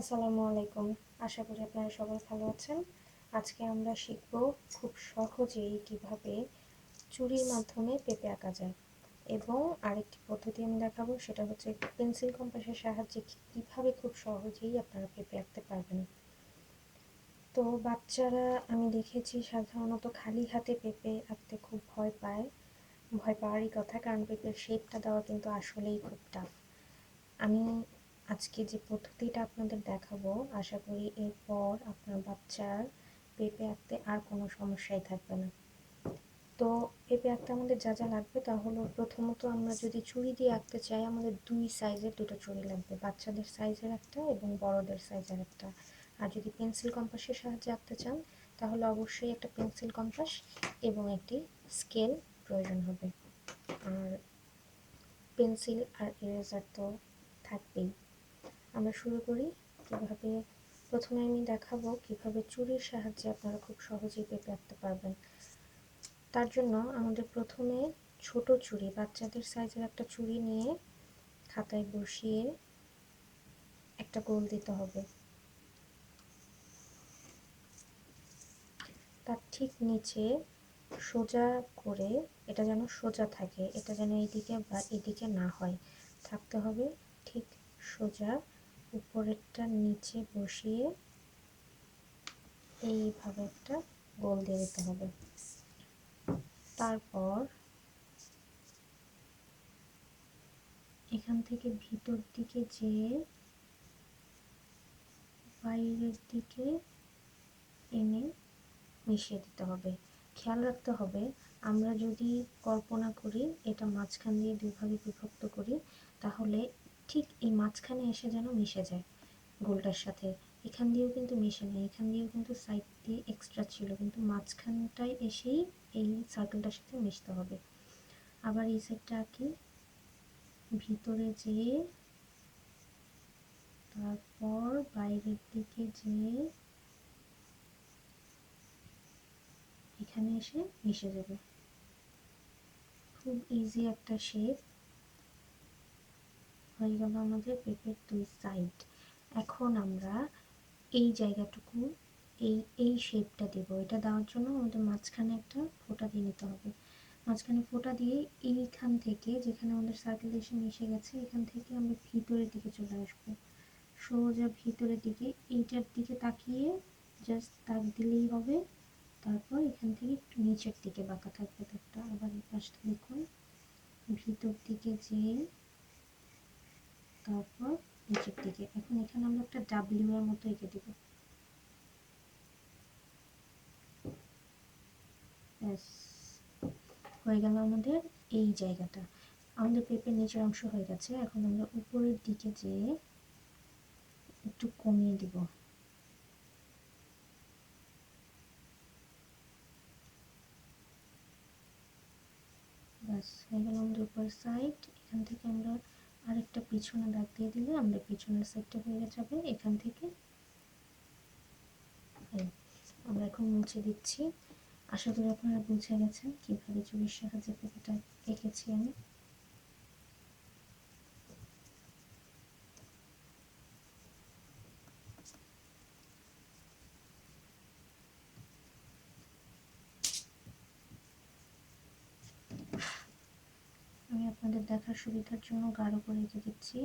আসসালামু আলাইকুম আশা করি আপনারা সবাই ভালো আছেন। আজকে আমরা শিখব খুব সহজেই কীভাবে চুরির মাধ্যমে পেঁপে আঁকা যায় এবং আরেকটি পদ্ধতি আমি দেখাবো, সেটা হচ্ছে পেন্সিল কম্পাসের সাহায্যে কীভাবে খুব সহজেই আপনারা পেঁপে আঁকতে পারবেন। তো বাচ্চারা, আমি দেখেছি সাধারণত খালি হাতে পেঁপে আঁকতে খুব ভয় পায়। ভয় পাওয়ারই কথা, কারণ পেঁপের শেপটা দেওয়া কিন্তু আসলেই খুব টাফ আমি আজকে যে পদ্ধতিটা আপনাদের দেখাবো, আশা করি এরপর আপনার বাচ্চার পেঁপে আঁকতে আর কোনো সমস্যাই থাকবে না। তো পেঁপে আঁকতে আমাদের যা যা লাগবে তা হলো প্রথমত আমরা যদি চুড়ি দিয়ে আঁকতে চাই, আমাদের দুই সাইজের দুটো চুড়ি লাগবে, বাচ্চাদের সাইজের একটা এবং বড়দের সাইজের একটা। আর যদি পেন্সিল কম্পাসের সাহায্যে আঁকতে চান, তাহলে অবশ্যই একটা পেন্সিল কম্পাস এবং একটি স্কেল প্রয়োজন হবে। আর পেন্সিল আর ইরেজার তো থাকবেই। আমরা শুরু করি। কীভাবে প্রথমে আমি দেখাবো কীভাবে চুরির সাহায্যে আপনারা খুব সহজেই পেঁপে আঁকতে পারবেন। তার জন্য আমাদের প্রথমে ছোট চুড়ি বাচ্চাদের সাইজের একটা চুড়ি নিয়ে খাতায় বসিয়ে একটা গোল দিতে হবে। তার ঠিক নিচে সোজা করে এটা যেন সোজা থাকে, এটা যেন এইদিকে বা এদিকে না হয়, থাকতে হবে ঠিক সোজা উপরেরটা নিচে বসিয়ে এইভাবে একটা গোল দিয়ে দিতে হবে। তারপর এখান থেকে ভিতর দিকে যেয়ে বাইরের দিকে এনে মিশিয়ে দিতে হবে। খেয়াল রাখতে হবে, আমরা যদি কল্পনা করি এটা মাঝখান দিয়ে দুইভাবে বিভক্ত করি, তাহলে ঠিক এই মাঝখানে এসে যেন মিশে যায়। গোলটার সাথে। এখান দিয়েও কিন্তু মিশে নেই এখান দিয়েও কিন্তু সাইড দিয়ে এক্সট্রা ছিল, কিন্তু মাঝখানটায় এসেই এই সার্কেলটার সাথে মিশতে হবে। আবার এই সাইডটা আঁকি। ভিতরে যেয়ে, তারপর বাইরের দিকে যেয়ে এখানে এসে মিশে যাবে। খুব ইজি একটা শেপ হয়ে গেল আমাদের পেঁপের দুই সাইড এখন আমরা এই জায়গাটুকু, এই এই শেপটা দেবো। এটা দেওয়ার জন্য আমাদের মাঝখানে একটা ফোঁটা দিয়ে নিতে হবে। মাঝখানে ফোঁটা দিয়ে এইখান থেকে, যেখানে আমাদের সার্কেল এসে গেছে, এখান থেকে আমরা ভিতরের দিকে চলে আসব। সোজা ভিতরের দিকে, এইটার দিকে তাকিয়ে জাস্ট তাক দিলেই হবে। তারপর এখান থেকে একটু নিচের দিকে বাঁকা থাকবে তারটা আবার এই পাশটা দেখুন, ভিতর দিকে যেয়ে তারপর নিচের দিকে। এখন এখানে আমরা একটা ডাব্লিউ এর মতো এঁকে দিব। হয়ে গেল আমাদের এই জায়গাটা। আমাদের পেপের নিচের অংশ হয়ে গেছে। এখন আমরা উপরের দিকে যেয়ে একটু কমিয়ে দিব। ব্যাস, হয়ে গেল আমাদের উপরের সাইড এখান থেকে আমরা আরেকটা পিছনে দাগ দিয়ে দিলে আমরা পিছনের সাইডটা হয়ে যাবে এখান থেকে। আমরা এখন মুছে দিচ্ছি। আশা করি আপনারা বুঝে গেছেন কীভাবে চুরির সাহায্যে পেঁপেটা এঁকেছি আমি আমি আপনাদের দেখার সুবিধার জন্য গাঢ় করে রেখে দিচ্ছি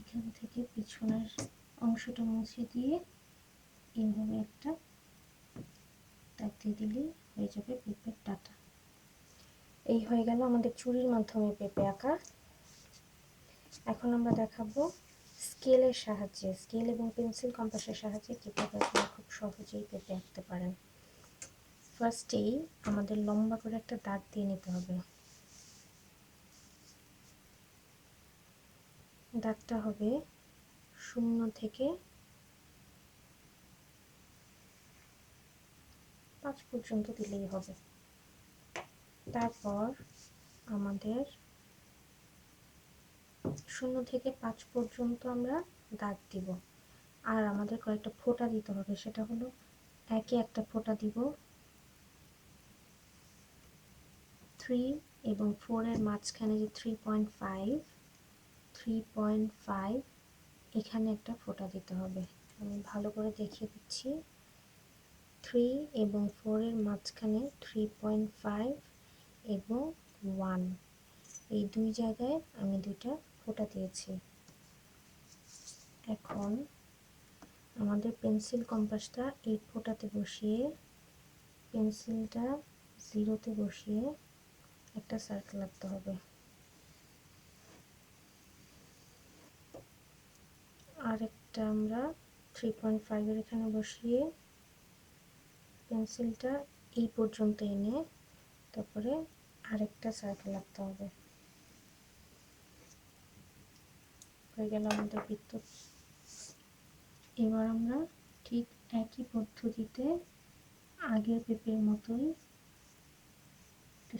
এখান থেকে পিছনের অংশটা মুছে দিয়ে এইভাবে একটা দাগ দিয়ে দিলেই হয়ে যাবে পেঁপের ডাটা। এই হয়ে গেল আমাদের চুরির মাধ্যমে পেঁপে আঁকা। এখন আমরা দেখাবো স্কেলের সাহায্যে, স্কেল এবং পেন্সিল কম্পাসের সাহায্যে কীভাবে আপনারা খুব সহজেই পেঁপে আঁকতে পারেন। ফার্স্টেই আমাদের লম্বা করে একটা দাগ দিয়ে নিতে হবে। দাগটা হবে শূন্য থেকে পাঁচ পর্যন্ত দিলেই হবে। তারপর আমাদের শূন্য থেকে পাঁচ পর্যন্ত আমরা দাগ দিব। আর আমাদের কয়েকটা ফোঁটা দিতে হবে, সেটা হলো একে একটা ফোঁটা দিব। থ্রি এবং ফোরের মাঝখানে যে three point five three point five এখানে একটা ফোঁটা দিতে হবে। আমি ভালো করে দেখিয়ে দিচ্ছি। থ্রি এবং ফোরের মাঝখানে থ্রি পয়েন্ট ফাইভ এবং ওয়ান এই দুই জায়গায় আমি দুইটা ফোঁটা দিয়েছি। এখন আমাদের পেন্সিল কম্পাসটা এই ফোঁটাতে বসিয়ে, পেন্সিলটা জিরোতে বসিয়ে একটা সার্কেল আঁকতে হবে। আর একটা আমরা থ্রি পয়েন্ট ফাইভের এখানে বসিয়ে পেন্সিলটা এই পর্যন্ত এনে তারপরে আরেকটা সার্কেল আঁকতে হবে। হয়ে গেল আমাদের বৃত্ত এবার আমরা ঠিক একই পদ্ধতিতে আগের পেপের মতোই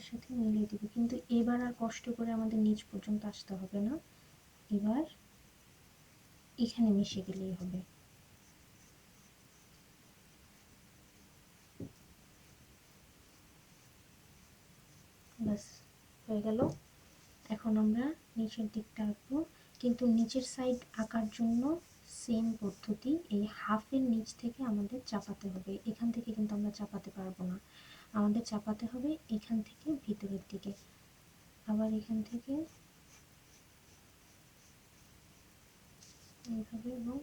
সাথে মিলিয়ে দিব। কিন্তু এবার আর কষ্ট করে আমাদের নিচ পর্যন্ত আসতে হবে না। এবার এখানে মিশে গেলেই হবে। ব্যাস, হয়ে গেল। এখন আমরা নিচের দিকটা আঁকবো। কিন্তু নিচের সাইড আঁকার জন্য সেম পদ্ধতি, এই হাফের নিচ থেকে আমাদের চাপাতে হবে। এখান থেকে কিন্তু আমরা চাপাতে পারব না। আমাদের চাপাতে হবে এখান থেকে ভিতরের দিকে। আবার এখান থেকে এইভাবে এবং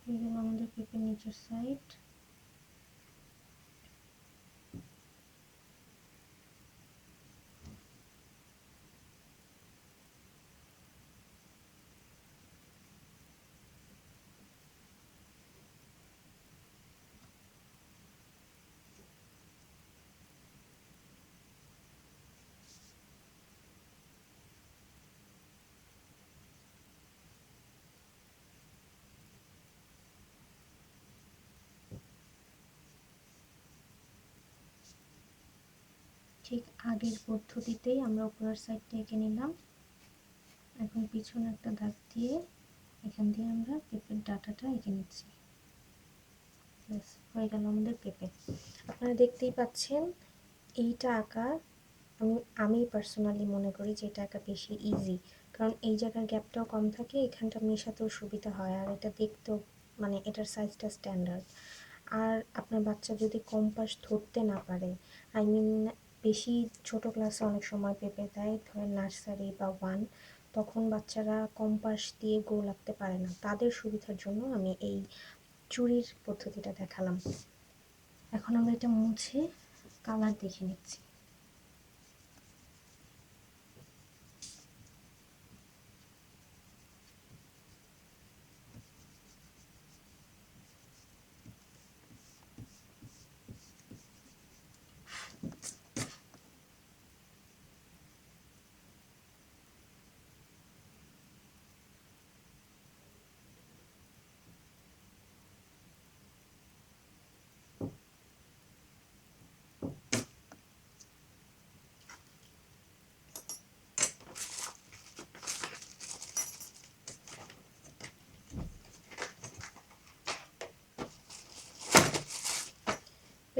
হয়ে গেল আমাদের পেপের নিচের সাইড ঠিক আগের পদ্ধতিতেই আমরা উপরের সাইডটা এঁকে নিলাম। এখন পিছনে একটা দাগ দিয়ে এখান দিয়ে আমরা পেঁপের ডাটাটা এঁকে নিচ্ছি। ব্যাস হয়ে গেল আমাদের পেঁপে আপনারা দেখতেই পাচ্ছেন, এইটা আঁকা আমি আমি পার্সোনালি মনে করি যে এটা আঁকা বেশি ইজি কারণ এই জায়গার গ্যাপটাও কম থাকে, এখানটা মেশাতেও সুবিধা হয়, আর এটা দেখতেও মানে এটার সাইজটা স্ট্যান্ডার্ড আর আপনার বাচ্চা যদি কম্পাস ধরতে না পারে আই মিন বেশি ছোট ক্লাসে অনেক সময় পেপে দেয়, ধরেন নার্সারি বা ওয়ান তখন বাচ্চারা কম্পাস দিয়ে গোল আঁকতে পারে না। তাদের সুবিধার জন্য আমি এই চুরির পদ্ধতিটা দেখালাম। এখন আমরা এটা মুছে কালার দেখে নিচ্ছি।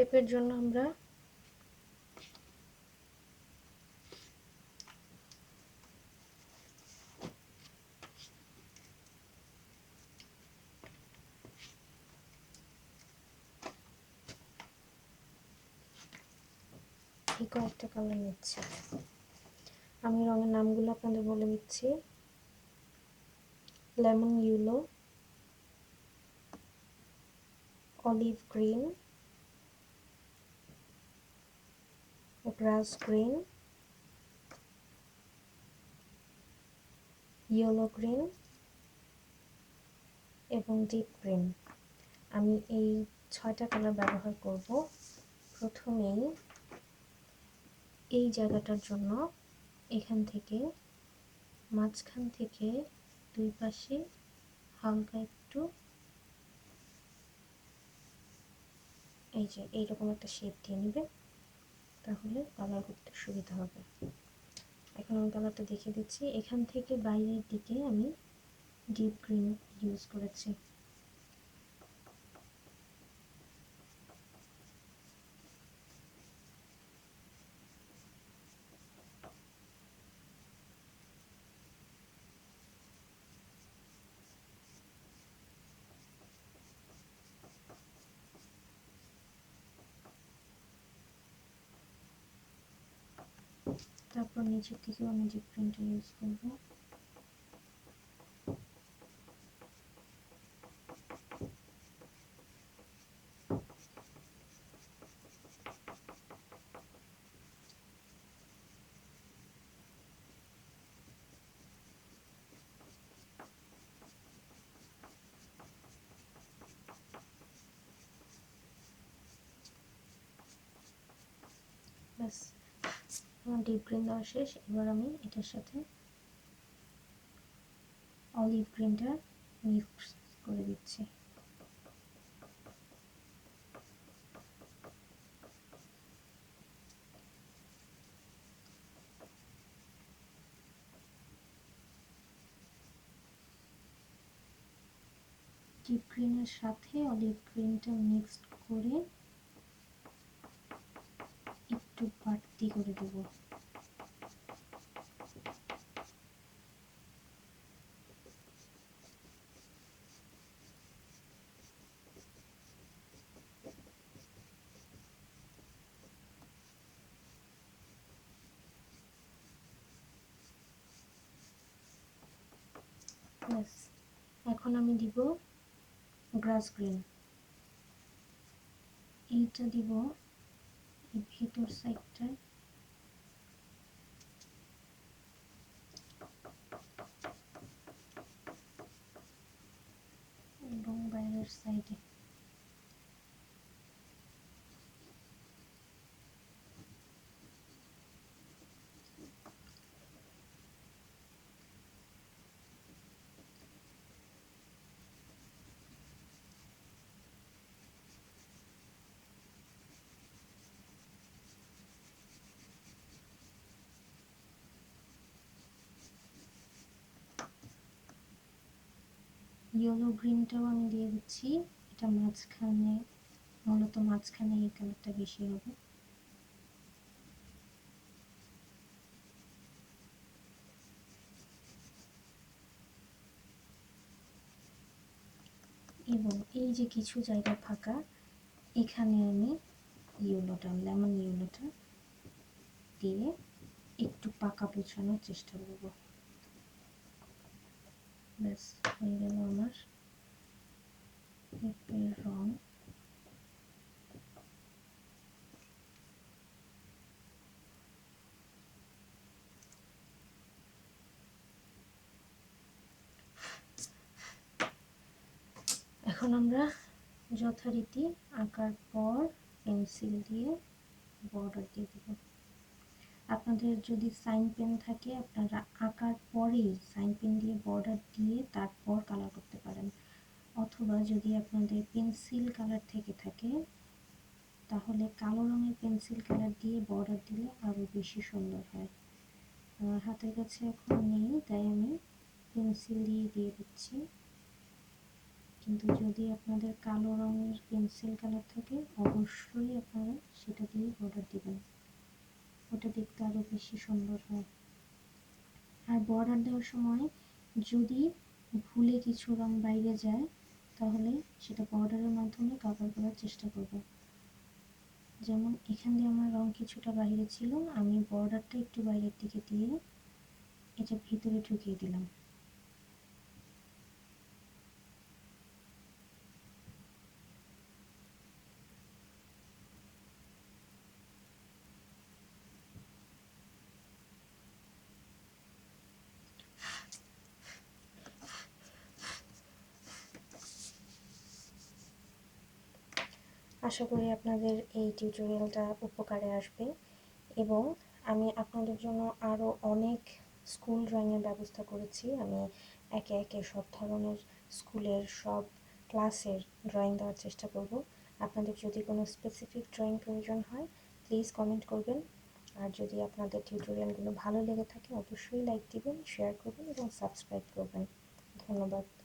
পেঁপের জন্য আমরা কয়েকটা কালার নিচ্ছি। আমি রঙের নামগুলো আপনাদের বলে দিচ্ছি। Lemon yellow olive green grass green yellow green এবং ডিপ গ্রিন আমি এই ছয়টা কালার ব্যবহার করব। প্রথমেই এই জায়গাটার জন্য এখান থেকে মাঝখান থেকে দুই পাশে হালকা একটু এই যে এইরকম একটা শেপ দিয়ে নিবে। তাহলে কালার করতে সুবিধা হবে। এখন আমি কালারটা দেখিয়ে দিচ্ছি। এখান থেকে বাইরের দিকে আমি ডিপ গ্রিন ইউজ করেছি। তারপর নিচের দিকেও আমি ডিপ গ্রিনটা ইউজ করব ব্যাস আমার ডিপ গ্রিন দেওয়া শেষ। এবার আমি এটার সাথে অলিভ গ্রিনটা মিক্স করে দিচ্ছি। ডিপ গ্রিনের সাথে অলিভ গ্রিনটা মিক্সড করে একটু বাড়তি করে দেবো। এখন আমি দিব গ্রাস গ্রিন এইটা দিব এই ভিতর সাইডটায় এবং ইয়েলো গ্রিনটাও আমি দিয়ে দিচ্ছি। এটা মাঝখানে, মূলত মাঝখানে এই কালারটা বেশি হবে। এবং এই যে কিছু জায়গা ফাঁকা, এখানে আমি ইয়েলোটা, লেমন ইয়েলোটা দিয়ে একটু পাকা পোছানোর চেষ্টা করব। ব্যাস হয়ে গেল আমার পেঁপের রং এখন আমরা যথারীতি আঁকার পর পেন্সিল দিয়ে বর্ডার দিয়ে দেব। আপনাদের যদি সাইন পেন থাকে, আপনারা আঁকার পরেই সাইন পেন দিয়ে বর্ডার দিয়ে তারপর কালার করতে পারেন। অথবা যদি আপনাদের পেন্সিল কালার থেকে থাকে, তাহলে কালো রঙের পেন্সিল কালার দিয়ে বর্ডার দিলে আরও বেশি সুন্দর হয়। আমার হাতের কাছে এখন নেই, তাই আমি পেন্সিল দিয়ে দিয়ে দিচ্ছি। কিন্তু যদি আপনাদের কালো রঙের পেন্সিল কালার থাকে, অবশ্যই আপনারা সেটা দিয়ে বর্ডার দিবেন। ওটা দেখতে আরও বেশি সুন্দর হয়। আর বর্ডার দেওয়ার সময় যদি ভুলে কিছু রং বাইরে যায়, তাহলে সেটা বর্ডারের মাধ্যমে কভার করার চেষ্টা করব। যেমন, এখান দিয়ে আমার রং কিছুটা বাইরে ছিল, আমি বর্ডারটা একটু বাইরের দিকে দিয়ে এটা ভিতরে ঢুকিয়ে দিলাম। আশা করি আপনাদের এই টিউটোরিয়ালটা উপকারে আসবে এবং আমি আপনাদের জন্য আরও অনেক স্কুল ড্রয়িংয়ের ব্যবস্থা করেছি। আমি একে একে সব ধরনের স্কুলের সব ক্লাসের ড্রয়িং দেওয়ার চেষ্টা করব। আপনাদের যদি কোনো স্পেসিফিক ড্রয়িং প্রয়োজন হয় প্লিজ কমেন্ট করবেন। আর যদি আপনাদের টিউটোরিয়ালগুলো ভালো লেগে থাকে, অবশ্যই লাইক দিবেন শেয়ার করবেন এবং সাবস্ক্রাইব করবেন। ধন্যবাদ।